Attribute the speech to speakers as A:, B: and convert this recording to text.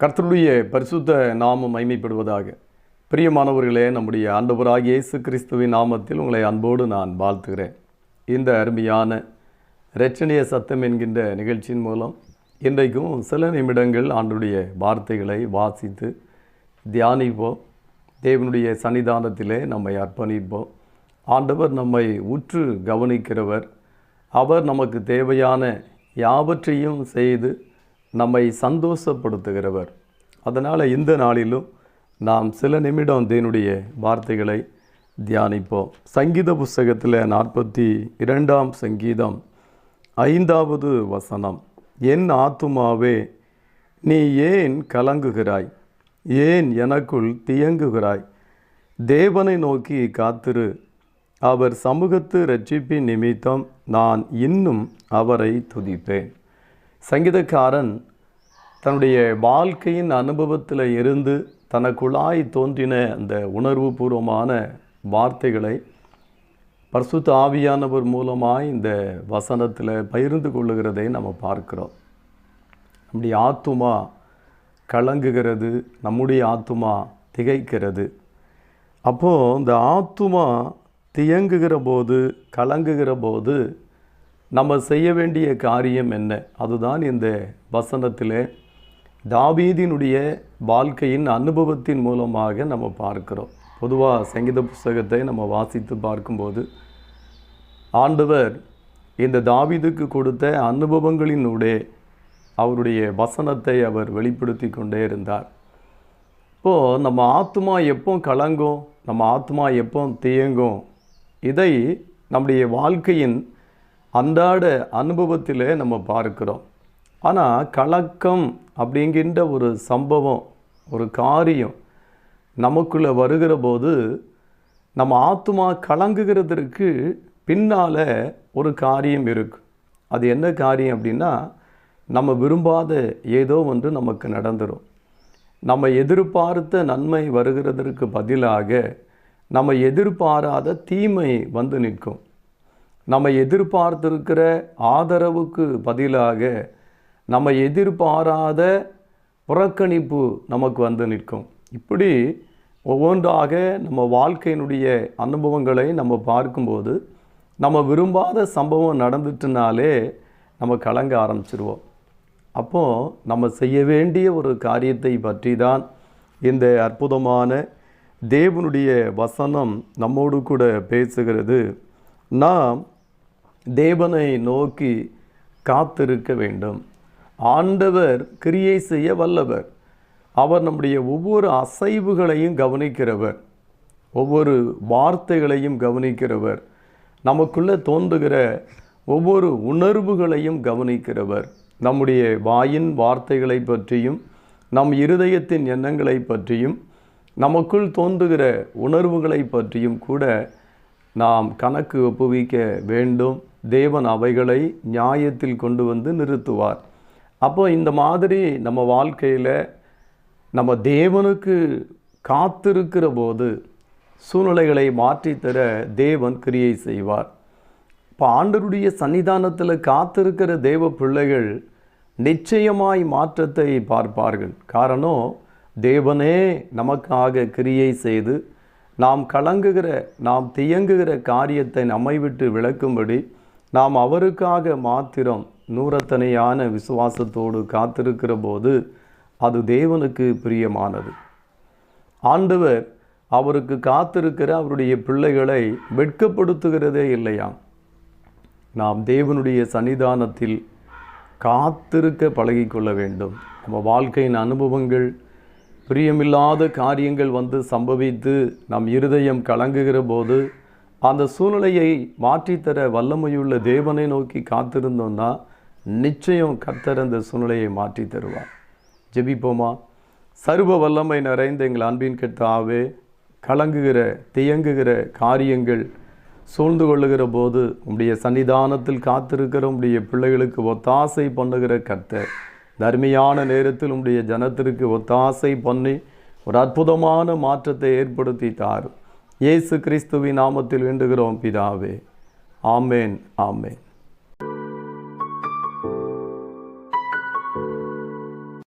A: கர்த்தருடைய பரிசுத்த நாமம் மைமைப்படுவதாக பிரியமானவர்களே நம்முடைய ஆண்டவராக இயேசு கிறிஸ்துவின் நாமத்தில் உங்களை அன்போடு நான் வாழ்த்துகிறேன். இந்த அருமையான இரட்சணிய சத்தம் என்கின்ற நிகழ்ச்சியின் மூலம் இன்றைக்கும் சில நிமிடங்கள் ஆண்டுடைய வார்த்தைகளை வாசித்து தியானிப்போம். தேவனுடைய சன்னிதானத்திலே நம்மை அர்ப்பணிப்போம். ஆண்டவர் நம்மை உற்று கவனிக்கிறவர். அவர் நமக்கு தேவையான யாவற்றையும் செய்து நம்மை சந்தோஷப்படுத்துகிறவர். அதனால் இந்த நாளிலும் நாம் சில நிமிடம் தேனுடைய வார்த்தைகளை தியானிப்போம். சங்கீத புஸ்தகத்தில் நாற்பத்தி இரண்டாம் சங்கீதம் ஐந்தாவது வசனம். என் ஆத்துமாவே நீ ஏன் கலங்குகிறாய்? ஏன் எனக்குள் தியங்குகிறாய்? தேவனை நோக்கி காத்திரு. அவர் சமூகத்து ரட்சிப்பின் நிமித்தம் நான் இன்னும் அவரை துதிப்பேன். சங்கீதக்காரன் தன்னுடைய வாழ்க்கையின் அனுபவத்தில் இருந்து தனக்குள்ளாய் தோன்றின அந்த உணர்வுபூர்வமான வார்த்தைகளை பரிசுத்த ஆவியானவர் மூலமாக இந்த வசனத்தில் பகிர்ந்து கொள்ளுகிறதை நம்ம பார்க்கிறோம். நம்முடைய ஆத்துமா கலங்குகிறது நம்முடைய ஆத்துமா திகைக்கிறது. அப்போது இந்த ஆத்துமா தியங்குகிற போது கலங்குகிற போது நம்ம செய்ய வேண்டிய காரியம் என்ன? அதுதான் இந்த வசனத்தில் தாவீதினுடைய வாழ்க்கையின் அனுபவத்தின் மூலமாக நம்ம பார்க்கிறோம். பொதுவாக சங்கீத புஸ்தகத்தை நம்ம வாசித்து பார்க்கும்போது ஆண்டவர் இந்த தாவீதுக்கு கொடுத்த அனுபவங்களினுடைய அவருடைய வசனத்தை அவர் வெளிப்படுத்தி கொண்டே இருந்தார். இப்போது நம்ம ஆத்மா எப்போ கலங்கும் நம்ம ஆத்மா எப்போ தேங்கும் இதை நம்முடைய வாழ்க்கையின் அன்றாட அனுபவத்தில் நம்ம பார்க்கிறோம். ஆனால் கலக்கம் அப்படிங்கின்ற ஒரு சம்பவம் ஒரு காரியம் நமக்குள்ளே வருகிற போது நம்ம ஆத்மா கலங்குகிறதற்கு பின்னால் ஒரு காரியம் இருக்கு. அது என்ன காரியம் அப்படின்னா நம்ம விரும்பாத ஏதோ ஒன்று நமக்கு நடந்துடும் நம்ம எதிர்பார்த்த நன்மை வருகிறதற்கு பதிலாக நம்ம எதிர்பாராத தீமை வந்து நிற்கும். நம்ம எதிர்பார்த்திருக்கிற ஆதரவுக்கு பதிலாக நம்ம எதிர்பாராத புறக்கணிப்பு நமக்கு வந்து நிற்கும். இப்படி ஒவ்வொன்றாக நம்ம வாழ்க்கையினுடைய அனுபவங்களை நம்ம பார்க்கும்போது நம்ம விரும்பாத சம்பவம் நடந்துட்டுனாலே நம்ம கலங்க ஆரம்பிச்சிருவோம். அப்போது நம்ம செய்ய வேண்டிய ஒரு காரியத்தை பற்றி தான் இந்த அற்புதமான தேவனுடைய வசனம் நம்மோடு கூட பேசுகிறது. நாம் தேவனை நோக்கி காத்திருக்க வேண்டும். ஆண்டவர் கிரியை செய்ய வல்லவர். அவர் நம்முடைய ஒவ்வொரு அசைவுகளையும் கவனிக்கிறவர். ஒவ்வொரு வார்த்தைகளையும் கவனிக்கிறவர். நமக்குள்ளே தோன்றுகிற ஒவ்வொரு உணர்வுகளையும் கவனிக்கிறவர். நம்முடைய வாயின் வார்த்தைகளை பற்றியும் நம் இருதயத்தின் எண்ணங்களை பற்றியும் நமக்குள் தோன்றுகிற உணர்வுகளை பற்றியும் கூட நாம் கணக்கு ஒப்புவிக்க வேண்டும். தேவன் அவைகளை நியாயத்தில் கொண்டு வந்து நிறுத்துவார். அப்போ இந்த மாதிரி நம்ம வாழ்க்கையில் நம்ம தேவனுக்கு காத்திருக்கிற போது சூழ்நிலைகளை மாற்றித்தர தேவன் கிரியை செய்வார். இப்போ ஆண்டருடைய சன்னிதானத்தில் காத்திருக்கிற தேவ பிள்ளைகள் நிச்சயமாய் மாற்றத்தை பார்ப்பார்கள். காரணம் தேவனே நமக்காக கிரியை செய்து நாம் கலங்குகிற நாம் தியங்குகிற காரியத்தை நம்மை விட்டு விளக்கும்படி நாம் அவருக்காக மாத்திரம் நூறத்தனையான விசுவாசத்தோடு காத்திருக்கிற போது அது தேவனுக்கு பிரியமானது. ஆண்டவர் அவருக்கு காத்திருக்கிற அவருடைய பிள்ளைகளை வெட்கப்படுத்துகிறதே இல்லையாம். நாம் தேவனுடைய சன்னிதானத்தில் காத்திருக்க பழகிக்கொள்ள வேண்டும். நம்ம வாழ்க்கையின் அனுபவங்கள் பிரியமில்லாத காரியங்கள் வந்து சம்பவித்து நம் இருதயம் கலங்குகிற போது அந்த சூழ்நிலையை மாற்றித்தர வல்லமையுள்ள தேவனை நோக்கி காத்திருந்தோம்னா நிச்சயம் கர்த்தர் அந்த சூழ்நிலையை மாற்றி தருவார். ஜெபிப்போமா? சர்வ வல்லமை நிறைந்த எங்கள் அன்பின் கெட்டாவே கலங்குகிற தியங்குகிற காரியங்கள் சூழ்ந்து கொள்ளுகிற போது உம்முடைய சன்னிதானத்தில் காத்திருக்கிற உம்முடைய பிள்ளைகளுக்கு ஒத்தாசை பண்ணுகிற கர்த்தர் தர்மையான நேரத்தில் உம்முடைய ஜனத்திற்கு ஒத்தாசை பண்ணி ஒரு அற்புதமான மாற்றத்தை ஏற்படுத்தி தாரும். இயேசு கிறிஸ்துவின் நாமத்தில் வேண்டுகிறோம் பிதாவே. ஆமேன் ஆமேன்.